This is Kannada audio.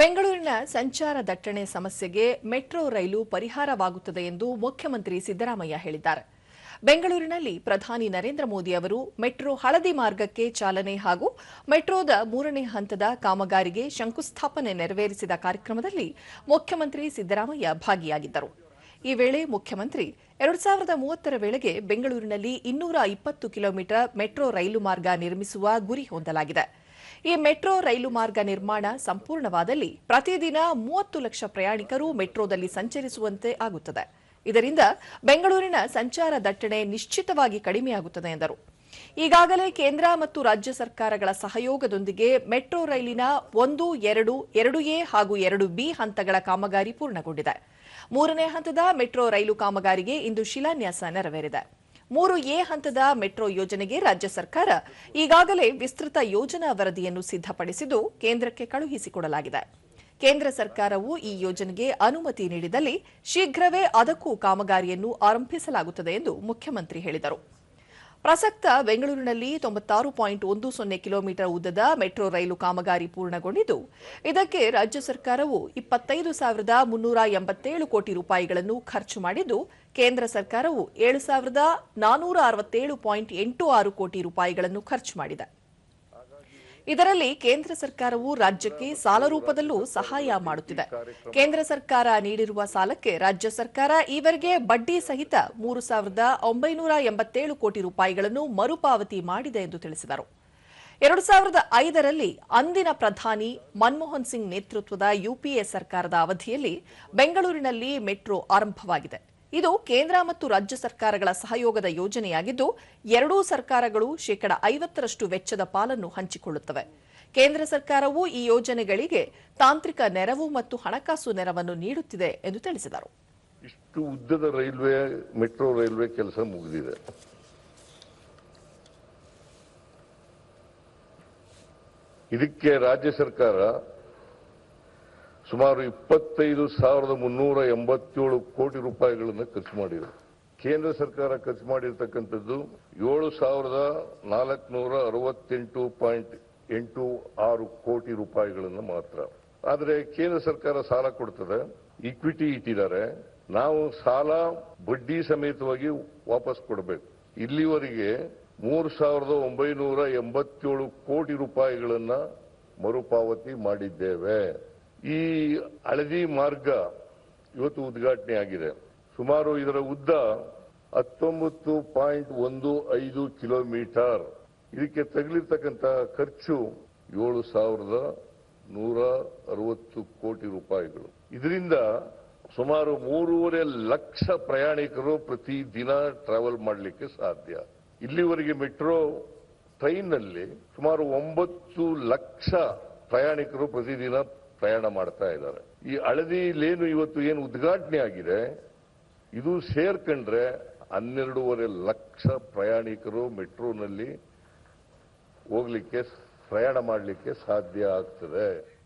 ಬೆಂಗಳೂರಿನ ಸಂಚಾರ ದಟ್ಟಣೆ ಸಮಸ್ಯೆಗೆ ಮೆಟ್ರೋ ರೈಲು ಪರಿಹಾರವಾಗುತ್ತದೆ ಎಂದು ಮುಖ್ಯಮಂತ್ರಿ ಸಿದ್ದರಾಮಯ್ಯ ಹೇಳಿದ್ದಾರೆ. ಬೆಂಗಳೂರಿನಲ್ಲಿ ಪ್ರಧಾನಿ ನರೇಂದ್ರ ಮೋದಿ ಅವರು ಮೆಟ್ರೋ ಹಳದಿ ಮಾರ್ಗಕ್ಕೆ ಚಾಲನೆ ಹಾಗೂ ಮೆಟ್ರೋದ ಮೂರನೇ ಹಂತದ ಕಾಮಗಾರಿಗೆ ಶಂಕುಸ್ಥಾಪನೆ ನೆರವೇರಿಸಿದ ಕಾರ್ಯಕ್ರಮದಲ್ಲಿ ಮುಖ್ಯಮಂತ್ರಿ ಸಿದ್ದರಾಮಯ್ಯ ಭಾಗಿಯಾಗಿದ್ದರು. ಈ ವೇಳೆ ಮುಖ್ಯಮಂತ್ರಿ ಎರಡು ಸಾವಿರದ ಮೂವತ್ತರ ವೇಳೆಗೆ ಬೆಂಗಳೂರಿನಲ್ಲಿ ಇನ್ನೂರ ಇಪ್ಪತ್ತು ಕಿಲೋಮೀಟರ್ ಮೆಟ್ರೋ ರೈಲು ಮಾರ್ಗ ನಿರ್ಮಿಸುವ ಗುರಿ ಹೊಂದಲಾಗಿದೆ. ಈ ಮೆಟ್ರೋ ರೈಲು ಮಾರ್ಗ ನಿರ್ಮಾಣ ಸಂಪೂರ್ಣವಾದಲ್ಲಿ ಪ್ರತಿದಿನ ಮೂವತ್ತು ಲಕ್ಷ ಪ್ರಯಾಣಿಕರು ಮೆಟ್ರೋದಲ್ಲಿ ಸಂಚರಿಸುವಂತೆ ಆಗುತ್ತದೆ. ಇದರಿಂದ ಬೆಂಗಳೂರಿನ ಸಂಚಾರ ದಟ್ಟಣೆ ನಿಶ್ಚಿತವಾಗಿ ಕಡಿಮೆಯಾಗುತ್ತದೆ ಎಂದರು. ಈಗಾಗಲೇ ಕೇಂದ್ರ ಮತ್ತು ರಾಜ್ಯ ಸರ್ಕಾರಗಳ ಸಹಯೋಗದೊಂದಿಗೆ ಮೆಟ್ರೋ ರೈಲಿನ ಒಂದು, ಎರಡು ಎರಡು ಎ ಹಾಗೂ ಎರಡು ಬಿ ಹಂತಗಳ ಕಾಮಗಾರಿ ಪೂರ್ಣಗೊಂಡಿದೆ. ಮೂರನೇ ಹಂತದ ಮೆಟ್ರೋ ರೈಲು ಕಾಮಗಾರಿಗೆ ಇಂದು ಶಿಲಾನ್ಯಾಸ ನೆರವೇರಿದೆ. ಮೂರು ಎ ಹಂತದ ಮೆಟ್ರೋ ಯೋಜನೆಗೆ ರಾಜ್ಯ ಸರ್ಕಾರ ಈಗಾಗಲೇ ವಿಸ್ತೃತ ಯೋಜನಾ ವರದಿಯನ್ನು ಸಿದ್ದಪಡಿಸಿದ್ದು ಕೇಂದ್ರಕ್ಕೆ ಕಳುಹಿಸಿಕೊಡಲಾಗಿದೆ. ಕೇಂದ್ರ ಸರ್ಕಾರವು ಈ ಯೋಜನೆಗೆ ಅನುಮತಿ ನೀಡಿದಲ್ಲಿ ಶೀಘ್ರವೇ ಅದಕ್ಕೂ ಕಾಮಗಾರಿಯನ್ನು ಆರಂಭಿಸಲಾಗುತ್ತದೆ ಎಂದು ಮುಖ್ಯಮಂತ್ರಿ ಹೇಳಿದರು. ಪ್ರಸಕ್ತ ಬೆಂಗಳೂರಿನಲ್ಲಿ ತೊಂಬತ್ತಾರು ಪಾಯಿಂಟ್ ಒಂದು ಸೊನ್ನೆ ಕಿಲೋಮೀಟರ್ ಉದ್ದದ ಮೆಟ್ರೋ ರೈಲು ಕಾಮಗಾರಿ ಪೂರ್ಣಗೊಂಡಿದ್ದು, ಇದಕ್ಕೆ ರಾಜ್ಯ ಸರ್ಕಾರವು ಇಪ್ಪತ್ತೈದು ಸಾವಿರದ ಮುನ್ನೂರ ಎಂಬತ್ತೇಳು ಕೋಟಿ ರೂಪಾಯಿಗಳನ್ನು ಖರ್ಚು ಮಾಡಿದ್ದು, ಕೇಂದ್ರ ಸರ್ಕಾರವು ಏಳು ಸಾವಿರದ ನಾನೂರ ಅರವತ್ತೇಳು ಪಾಯಿಂಟ್ ಎಂಟು ಆರು ಕೋಟಿ ರೂಪಾಯಿಗಳನ್ನು ಖರ್ಚು ಮಾಡಿದೆ. ಇದರಲ್ಲಿ ಕೇಂದ್ರ ಸರ್ಕಾರವು ರಾಜ್ಯಕ್ಕೆ ಸಾಲ ರೂಪದಲ್ಲೂ ಸಹಾಯ ಮಾಡುತ್ತಿದೆ. ಕೇಂದ್ರ ಸರ್ಕಾರ ನೀಡಿರುವ ಸಾಲಕ್ಕೆ ರಾಜ್ಯ ಸರ್ಕಾರ ಈವರೆಗೆ ಬಡ್ಡಿ ಸಹಿತ ಮೂರು ಸಾವಿರದ ಒಂಬೈನೂರ ಎಂಬತ್ತೇಳು ಕೋಟಿ ರೂಪಾಯಿಗಳನ್ನು ಮರುಪಾವತಿ ಮಾಡಿದೆ ಎಂದು ತಿಳಿಸಿದರು. ಎರಡು ಸಾವಿರದ ಐದರಲ್ಲಿ ಅಂದಿನ ಪ್ರಧಾನಿ ಮನಮೋಹನ್ ಸಿಂಗ್ ನೇತೃತ್ವದ ಯುಪಿಎ ಸರ್ಕಾರದ ಅವಧಿಯಲ್ಲಿ ಬೆಂಗಳೂರಿನಲ್ಲಿ ಮೆಟ್ರೋ ಆರಂಭವಾಗಿದೆ. ಇದು ಕೇಂದ್ರ ಮತ್ತು ರಾಜ್ಯ ಸರ್ಕಾರಗಳ ಸಹಯೋಗದ ಯೋಜನೆಯಾಗಿದ್ದು, ಎರಡೂ ಸರ್ಕಾರಗಳು ಶೇಕಡ ಐವತ್ತರಷ್ಟು ವೆಚ್ಚದ ಪಾಲನ್ನು ಹಂಚಿಕೊಳ್ಳುತ್ತವೆ. ಕೇಂದ್ರ ಸರ್ಕಾರವು ಈ ಯೋಜನೆಗಳಿಗೆ ತಾಂತ್ರಿಕ ನೆರವು ಮತ್ತು ಹಣಕಾಸು ನೆರವನ್ನು ನೀಡುತ್ತಿದೆ ಎಂದು ತಿಳಿಸಿದರು. ಇಷ್ಟು ಉದ್ದದ ರೈಲ್ವೆ, ಮೆಟ್ರೋ ರೈಲ್ವೆ ಕೆಲಸ ಮುಗಿದಿದೆ. ಇದಕ್ಕೆ ರಾಜ್ಯ ಸರ್ಕಾರ ಸುಮಾರು ಇಪ್ಪತ್ತೈದು ಸಾವಿರದ ಮುನ್ನೂರ ಎಂಬತ್ತೇಳು ಕೋಟಿ ರೂಪಾಯಿಗಳನ್ನು ಖರ್ಚು ಮಾಡಿದೆ ಕೇಂದ್ರ ಸರ್ಕಾರ ಖರ್ಚು ಮಾಡಿರ್ತಕ್ಕಂಥದ್ದು ಏಳು ಸಾವಿರದ ನಾಲ್ಕುನೂರ ಅರವತ್ತೆಂಟು ಪಾಯಿಂಟ್ ಎಂಟು ಆರು ಕೋಟಿ ರೂಪಾಯಿಗಳನ್ನು ಮಾತ್ರ. ಆದರೆ ಕೇಂದ್ರ ಸರ್ಕಾರ ಸಾಲ ಕೊಡ್ತದೆ ಇಕ್ವಿಟಿ ಇಟ್ಟಿದ್ದಾರೆ. ನಾವು ಸಾಲ, ಬಡ್ಡಿ ಸಮೇತವಾಗಿ ವಾಪಸ್ ಕೊಡಬೇಕು. ಇಲ್ಲಿವರೆಗೆ ಮೂರು ಸಾವಿರದ ಒಂಬೈನೂರ ಎಂಬತ್ತೇಳು ಕೋಟಿ ರೂಪಾಯಿಗಳನ್ನು ಮರುಪಾವತಿ ಮಾಡಿದ್ದೇವೆ. ಈ ಹಳದಿ ಮಾರ್ಗ ಇವತ್ತು ಉದ್ಘಾಟನೆ ಆಗಿದೆ. ಸುಮಾರು ಇದರ ಉದ್ದ ಹತ್ತೊಂಬತ್ತು ಪಾಯಿಂಟ್ ಒಂದು ಐದು ಕಿಲೋಮೀಟರ್. ಇದಕ್ಕೆ ತಗಲಿರ್ತಕ್ಕಂತಹ ಖರ್ಚು ಏಳು ಸಾವಿರದ ನೂರ ಅರವತ್ತು ಕೋಟಿ ರೂಪಾಯಿಗಳು. ಇದರಿಂದ ಸುಮಾರು ಮೂರುವರೆ ಲಕ್ಷ ಪ್ರಯಾಣಿಕರು ಪ್ರತಿ ದಿನ ಟ್ರಾವೆಲ್ ಮಾಡಲಿಕ್ಕೆ ಸಾಧ್ಯ. ಇಲ್ಲಿವರೆಗೆ ಮೆಟ್ರೋ ಟ್ರೈನ್ನಲ್ಲಿ ಸುಮಾರು ಒಂಬತ್ತು ಲಕ್ಷ ಪ್ರಯಾಣಿಕರು ಪ್ರತಿದಿನ ಪ್ರಯಾಣ ಮಾಡ್ತಾ ಇದ್ದಾರೆ. ಈ ಹಳದಿ ಲೇನು ಇವತ್ತು ಏನು ಉದ್ಘಾಟನೆ ಆಗಿದೆ? ಇದು ಸೇರ್ಕೊಂಡ್ರೆ ಹನ್ನೆರಡೂವರೆ ಲಕ್ಷ ಪ್ರಯಾಣಿಕರು ಮೆಟ್ರೋನಲ್ಲಿ ಹೋಗ್ಲಿಕ್ಕೆ, ಪ್ರಯಾಣ ಮಾಡಲಿಕ್ಕೆ ಸಾಧ್ಯ ಆಗ್ತದೆ.